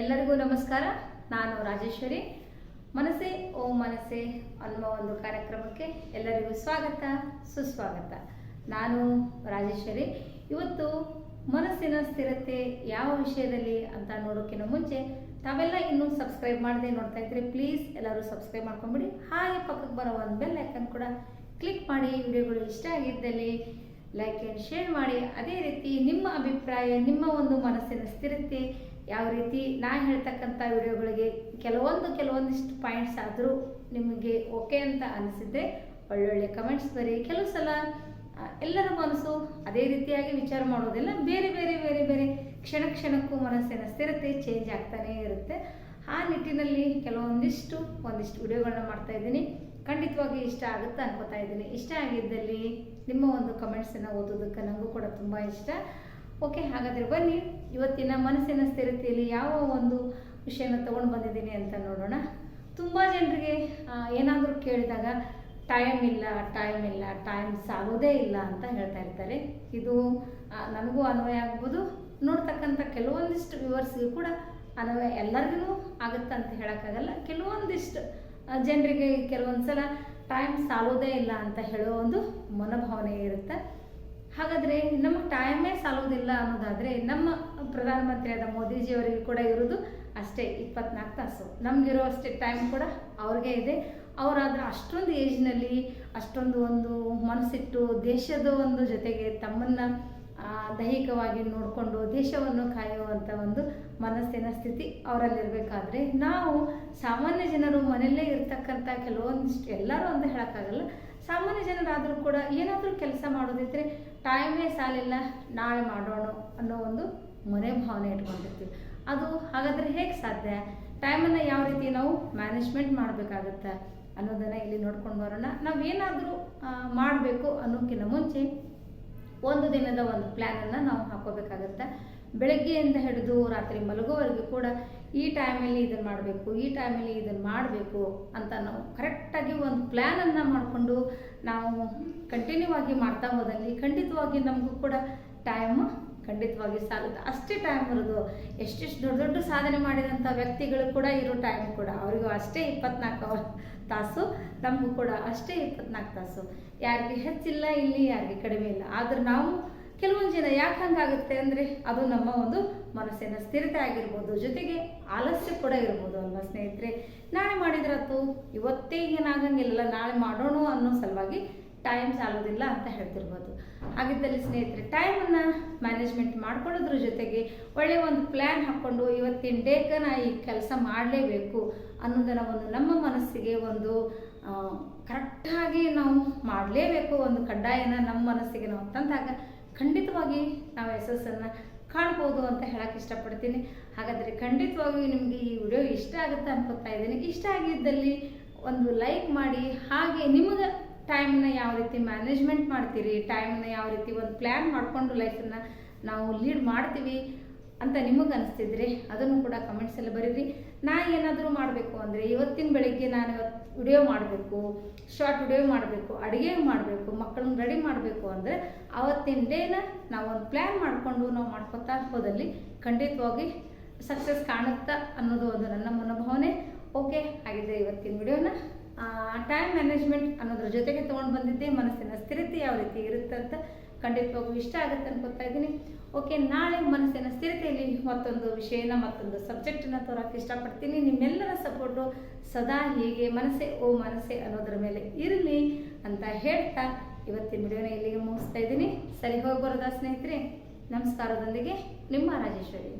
ಎಲ್ಲರಿಗೂ ನಮಸ್ಕಾರ. ನಾನು ರಾಜೇಶ್ವರಿ. ಮನಸೆ ಓ ಮನಸೆ ಅನ್ನುವ ಒಂದು ಕಾರ್ಯಕ್ರಮಕ್ಕೆ ಎಲ್ಲರಿಗೂ ಸ್ವಾಗತ, ಸುಸ್ವಾಗತ. ನಾನು ರಾಜೇಶ್ವರಿ. ಇವತ್ತು ಮನಸ್ಸಿನ ಸ್ಥಿರತೆ ಯಾವ ವಿಷಯದಲ್ಲಿ ಅಂತ ನೋಡೋಕ್ಕಿಂತ ಮುಂಚೆ ತಾವೆಲ್ಲ ಇನ್ನೂ ಸಬ್ಸ್ಕ್ರೈಬ್ ಮಾಡದೆ ನೋಡ್ತಾ ಇದ್ರೆ ಪ್ಲೀಸ್ ಎಲ್ಲರೂ ಸಬ್ಸ್ಕ್ರೈಬ್ ಮಾಡ್ಕೊಂಬಿಡಿ. ಹಾಗೆ ಪಕ್ಕಕ್ಕೆ ಬರೋ ಒಂದು ಬೆಲ್ ಐಕನ್ ಕೂಡ ಕ್ಲಿಕ್ ಮಾಡಿ. ವಿಡಿಯೋಗಳು ಇಷ್ಟ ಆಗಿದ್ದಲ್ಲಿ ಲೈಕ್ ಆ್ಯಂಡ್ ಶೇರ್ ಮಾಡಿ. ಅದೇ ರೀತಿ ನಿಮ್ಮ ಅಭಿಪ್ರಾಯ, ನಿಮ್ಮ ಒಂದು ಮನಸ್ಸಿನ ಸ್ಥಿರತೆ ಯಾವ ರೀತಿ ನಾ ಹೇಳ್ತಕ್ಕಂಥ ವಿಡಿಯೋಗಳಿಗೆ ಕೆಲವೊಂದು ಕೆಲವೊಂದಿಷ್ಟು ಪಾಯಿಂಟ್ಸ್ ಆದರೂ ನಿಮಗೆ ಓಕೆ ಅಂತ ಅನಿಸಿದ್ರೆ ಒಳ್ಳೊಳ್ಳೆ ಕಮೆಂಟ್ಸ್ ಬರೀ. ಕೆಲವು ಸಲ ಎಲ್ಲರ ಮನಸ್ಸು ಅದೇ ರೀತಿಯಾಗಿ ವಿಚಾರ ಮಾಡೋದಿಲ್ಲ. ಬೇರೆ ಬೇರೆ ಬೇರೆ ಬೇರೆ ಕ್ಷಣ ಕ್ಷಣಕ್ಕೂ ಮನಸ್ಸಿನ ಸ್ಥಿರತೆ ಚೇಂಜ್ ಆಗ್ತಾನೇ ಇರುತ್ತೆ. ಆ ನಿಟ್ಟಿನಲ್ಲಿ ಕೆಲವೊಂದಿಷ್ಟು, ಒಂದಿಷ್ಟು ವಿಡಿಯೋಗಳನ್ನ ಮಾಡ್ತಾ ಇದ್ದೀನಿ. ಖಂಡಿತವಾಗಿ ಇಷ್ಟ ಆಗುತ್ತೆ ಅನ್ಕೋತಾ ಇದ್ದೀನಿ. ಇಷ್ಟ ಆಗಿದ್ದಲ್ಲಿ ನಿಮ್ಮ ಒಂದು ಕಮೆಂಟ್ಸನ್ನು ಓದೋದಕ್ಕೆ ನನಗೂ ಕೂಡ ತುಂಬ ಇಷ್ಟ. ಓಕೆ, ಹಾಗಾದರೆ ಬನ್ನಿ. ಇವತ್ತಿನ ಮನಸ್ಸಿನ ಸ್ಥಿರತೆಯಲ್ಲಿ ಯಾವ ಒಂದು ವಿಷಯನ ತೊಗೊಂಡು ಬಂದಿದ್ದೀನಿ ಅಂತ ನೋಡೋಣ. ತುಂಬ ಜನರಿಗೆ ಏನಾದರೂ ಕೇಳಿದಾಗ ಟೈಮ್ ಇಲ್ಲ ಟೈಮ್ ಇಲ್ಲ ಟೈಮ್ ಸಾಗೋದೇ ಇಲ್ಲ ಅಂತ ಹೇಳ್ತಾ ಇರ್ತಾರೆ. ಇದು ನನಗೂ ಅನ್ವಯ ಆಗ್ಬೋದು. ನೋಡ್ತಕ್ಕಂಥ ಕೆಲವೊಂದಿಷ್ಟು ವ್ಯೂವರ್ಸ್ಗೂ ಕೂಡ ಅನ್ವಯ ಎಲ್ಲರಿಗೂ ಆಗುತ್ತೆ ಅಂತ ಹೇಳೋಕ್ಕಾಗಲ್ಲ. ಕೆಲವೊಂದಿಷ್ಟು ಜನರಿಗೆ ಕೆಲವೊಂದು ಸಲ ಟೈಮ್ ಸಾಲೋದೇ ಇಲ್ಲ ಅಂತ ಹೇಳೋ ಒಂದು ಮನೋಭಾವನೆ ಇರುತ್ತೆ. ಹಾಗಾದರೆ ನಮ್ಮ ಟೈಮೇ ಸಾಲೋದಿಲ್ಲ ಅನ್ನೋದಾದರೆ ನಮ್ಮ ಪ್ರಧಾನಮಂತ್ರಿಯಾದ ಮೋದಿಜಿಯವರಿಗೆ ಕೂಡ ಇರೋದು ಅಷ್ಟೇ, ಇಪ್ಪತ್ನಾಲ್ಕು ತಾಸು. ನಮಗಿರೋ ಅಷ್ಟೇ ಟೈಮ್ ಕೂಡ ಅವ್ರಿಗೆ ಇದೆ. ಅವರಾದ್ರೆ ಅಷ್ಟೊಂದು ಏಜ್ನಲ್ಲಿ ಅಷ್ಟೊಂದು ಒಂದು ಮನಸ್ಸಿಟ್ಟು ದೇಶದ ಒಂದು ಜೊತೆಗೆ ತಮ್ಮನ್ನು ದೈಹಿಕವಾಗಿ ನೋಡಿಕೊಂಡು ದೇಶವನ್ನು ಕಾಯುವಂಥ ಒಂದು ಮನಸ್ಸಿನ ಸ್ಥಿತಿ ಅವರಲ್ಲಿರಬೇಕಾದ್ರೆ ನಾವು ಸಾಮಾನ್ಯ ಜನರು ಮನೆಯಲ್ಲೇ ಇರ್ತಕ್ಕಂಥ ಕೆಲವೊಂದಿಷ್ಟು ಎಲ್ಲರೂ ಅಂತ ಹೇಳೋಕ್ಕಾಗಲ್ಲ. ಸಾಮಾನ್ಯ ಜನರಾದರೂ ಕೂಡ ಏನಾದರೂ ಕೆಲಸ ಮಾಡೋದಿದ್ರೆ ಟೈಮೇ ಸಾಲಿಲ್ಲ, ನಾಳೆ ಮಾಡೋಣ ಅನ್ನೋ ಒಂದು ಮನೆ ಭಾವನೆ ಇಟ್ಕೊಂಡಿರ್ತೀವಿ. ಅದು ಹಾಗಾದರೆ ಹೇಗೆ ಸಾಧ್ಯ? ಟೈಮನ್ನು ಯಾವ ರೀತಿ ನಾವು ಮ್ಯಾನೇಜ್ಮೆಂಟ್ ಮಾಡಬೇಕಾಗತ್ತೆ ಅನ್ನೋದನ್ನು ಇಲ್ಲಿ ನೋಡ್ಕೊಂಡು ಬರೋಣ. ನಾವೇನಾದರೂ ಮಾಡಬೇಕು ಅನ್ನೋಕ್ಕಿಂತ ಮುಂಚೆ ಒಂದು ದಿನದ ಒಂದು ಪ್ಲ್ಯಾನನ್ನು ನಾವು ಹಾಕೋಬೇಕಾಗತ್ತೆ. ಬೆಳಗ್ಗೆಯಿಂದ ಹಿಡಿದು ರಾತ್ರಿ ಮಲಗೋವರೆಗೂ ಕೂಡ ಈ ಟೈಮಲ್ಲಿ ಇದನ್ನು ಮಾಡಬೇಕು, ಈ ಟೈಮಲ್ಲಿ ಇದನ್ನು ಮಾಡಬೇಕು ಅಂತ ನಾವು ಕರೆಕ್ಟಾಗಿ ಒಂದು ಪ್ಲ್ಯಾನನ್ನು ಮಾಡಿಕೊಂಡು ನಾವು ಕಂಟಿನ್ಯೂ ಆಗಿ ಮಾಡ್ತಾ ಹೋದಲ್ಲಿ ಖಂಡಿತವಾಗಿ ನಮಗೂ ಕೂಡ ಟೈಮ್ ಖಂಡಿತವಾಗಿ ಸಾಲುತ್ತೆ ಅಷ್ಟೇ ಟೈಮ್ ಇರೋದು. ಎಷ್ಟೆಷ್ಟು ದೊಡ್ಡ ದೊಡ್ಡ ಸಾಧನೆ ಮಾಡಿದಂಥ ವ್ಯಕ್ತಿಗಳು ಕೂಡ ಇರೋ ಟೈಮ್ ಕೂಡ. ಅವರಿಗೂ ಅಷ್ಟೇ ಇಪ್ಪತ್ನಾಲ್ಕು ತಾಸು, ನಮಗೂ ಕೂಡ ಅಷ್ಟೇ ಇಪ್ಪತ್ನಾಲ್ಕು ತಾಸು. ಯಾರಿಗೆ ಹೆಚ್ಚಿಲ್ಲ, ಇಲ್ಲಿ ಯಾರಿಗೆ ಕಡಿಮೆ ಇಲ್ಲ. ಆದ್ರೆ ನಾವು ಕೆಲವೊಂದು ಜನ ಯಾಕೆ ಹಂಗಾಗುತ್ತೆ ಅಂದರೆ ಅದು ನಮ್ಮ ಒಂದು ಮನಸ್ಸಿನ ಸ್ಥಿರತೆ ಆಗಿರ್ಬೋದು, ಜೊತೆಗೆ ಆಲಸ್ಯ ಕೂಡ ಇರ್ಬೋದು ಅಲ್ವಾ ಸ್ನೇಹಿತರೆ? ನಾಳೆ ಮಾಡಿದ್ರಾತು ಇವತ್ತೇ ಏನಾಗಂಗಿಲ್ಲ ನಾಳೆ ಮಾಡೋಣ ಅನ್ನೋ ಸಲುವಾಗಿ ಟೈಮ್ ಸಾಲೋದಿಲ್ಲ ಅಂತ ಹೇಳ್ತಿರ್ಬೋದು. ಹಾಗಿದ್ದಲ್ಲಿ ಸ್ನೇಹಿತರೆ ಟೈಮನ್ನು ಮ್ಯಾನೇಜ್ಮೆಂಟ್ ಮಾಡ್ಕೊಳ್ಳೋದ್ರ ಜೊತೆಗೆ ಒಳ್ಳೆಯ ಒಂದು ಪ್ಲ್ಯಾನ್ ಹಾಕ್ಕೊಂಡು ಇವತ್ತಿನ ಡೇಗೆ ನಾ ಈ ಕೆಲಸ ಮಾಡಲೇಬೇಕು ಅನ್ನೋದನ್ನು ಒಂದು ನಮ್ಮ ಮನಸ್ಸಿಗೆ ಒಂದು ಕರೆಕ್ಟಾಗಿ ನಾವು ಮಾಡಲೇಬೇಕು ಒಂದು ಕಡ್ಡಾಯನ ನಮ್ಮ ಮನಸ್ಸಿಗೆ ನಾವು ತಂದಾಗ ಖಂಡಿತವಾಗಿ ನಾವು ಯಶಸ್ಸನ್ನು ಕಾಣ್ಬೋದು ಅಂತ ಹೇಳಕ್ಕೆ ಇಷ್ಟಪಡ್ತೀನಿ. ಹಾಗಾದರೆ ಖಂಡಿತವಾಗಿಯೂ ನಿಮಗೆ ಈ ವಿಡಿಯೋ ಇಷ್ಟ ಆಗುತ್ತೆ ಅನ್ಕೋತಾ ಇದ್ದೀನಿ. ಇಷ್ಟ ಆಗಿದ್ದಲ್ಲಿ ಒಂದು ಲೈಕ್ ಮಾಡಿ, ಹಾಗೆ ನಿಮಗೆ ಟೈಮ್ನ ಯಾವ ರೀತಿ ಮ್ಯಾನೇಜ್ಮೆಂಟ್ ಮಾಡ್ತೀರಿ, ಟೈಮ್ನ ಯಾವ ರೀತಿ ಒಂದು ಪ್ಲ್ಯಾನ್ ಮಾಡಿಕೊಂಡು ಲೈಫನ್ನು ನಾವು ಲೀಡ್ ಮಾಡ್ತೀವಿ ಅಂತ ನಿಮಗೆ ಅನಿಸ್ತಿದ್ರೆ? ಅದನ್ನು ಕೂಡ ಕಮೆಂಟ್ಸಲ್ಲಿ ಬರೀರಿ. ನಾ ಏನಾದರೂ ಮಾಡಬೇಕು ಅಂದರೆ ಇವತ್ತಿನ ಬೆಳಿಗ್ಗೆ ನಾನು ಇವತ್ತು ವಿಡಿಯೋ ಮಾಡಬೇಕು ಶಾರ್ಟ್ ವಿಡಿಯೋ ಮಾಡಬೇಕು, ಅಡುಗೆ ಮಾಡಬೇಕು, ಮಕ್ಕಳನ್ನ ರೆಡಿ ಮಾಡಬೇಕು ಅಂದರೆ ಅವತ್ತಿನ ಡೇನ ಒಂದು ಪ್ಲ್ಯಾನ್ ಮಾಡಿಕೊಂಡು ನಾವು ಮಾಡ್ಕೊತಾ ಹೋದಲ್ಲಿ ಖಂಡಿತವಾಗಿ ಸಕ್ಸಸ್ ಕಾಣುತ್ತಾ ಅನ್ನೋದು ಒಂದು ನನ್ನ ಮನೋಭಾವನೆ. ಓಕೆ ಹಾಗಿದ್ರೆ ಇವತ್ತಿನ ವಿಡಿಯೋನ ಟೈಮ್ ಮ್ಯಾನೇಜ್ಮೆಂಟ್ ಅನ್ನೋದ್ರ ಜೊತೆಗೆ ತೊಗೊಂಡು ಬಂದಿದ್ದೆ. ಮನಸ್ಸಿನ ಸ್ಥಿರತೆ ಯಾವ ರೀತಿ ಇರುತ್ತೆ ಅಂತ ಖಂಡಿತವಾಗೂ ಇಷ್ಟ ಆಗುತ್ತೆ ಅನ್ಕೋತಾ ಇದ್ದೀನಿ. ಓಕೆ ನಾಳೆ ಮನಸ್ಸಿನ ಸ್ಥಿರತೆಯಲ್ಲಿ ಮತ್ತೊಂದು ವಿಷಯನ, ಮತ್ತೊಂದು ಸಬ್ಜೆಕ್ಟನ್ನು ತೋರಕ್ಕೆ ಇಷ್ಟಪಡ್ತೀನಿ. ನಿಮ್ಮೆಲ್ಲರ ಸಪೋರ್ಟು ಸದಾ ಹೀಗೆ ಮನಸ್ಸೇ, ಓ ಮನಸ್ಸೇ ಅನ್ನೋದ್ರ ಮೇಲೆ ಇರಲಿ ಅಂತ ಹೇಳ್ತಾ ಇವತ್ತಿನ ವಿಡಿಯೋನ ಇಲ್ಲಿಗೆ ಮುಗಿಸ್ತಾ ಇದ್ದೀನಿ. ಸರಿ ಹೋಗಿ ಬರೋದಾ ಸ್ನೇಹಿತರೆ? ನಮಸ್ಕಾರದೊಂದಿಗೆ ನಿಮ್ಮ ರಾಜೇಶ್ವರಿ.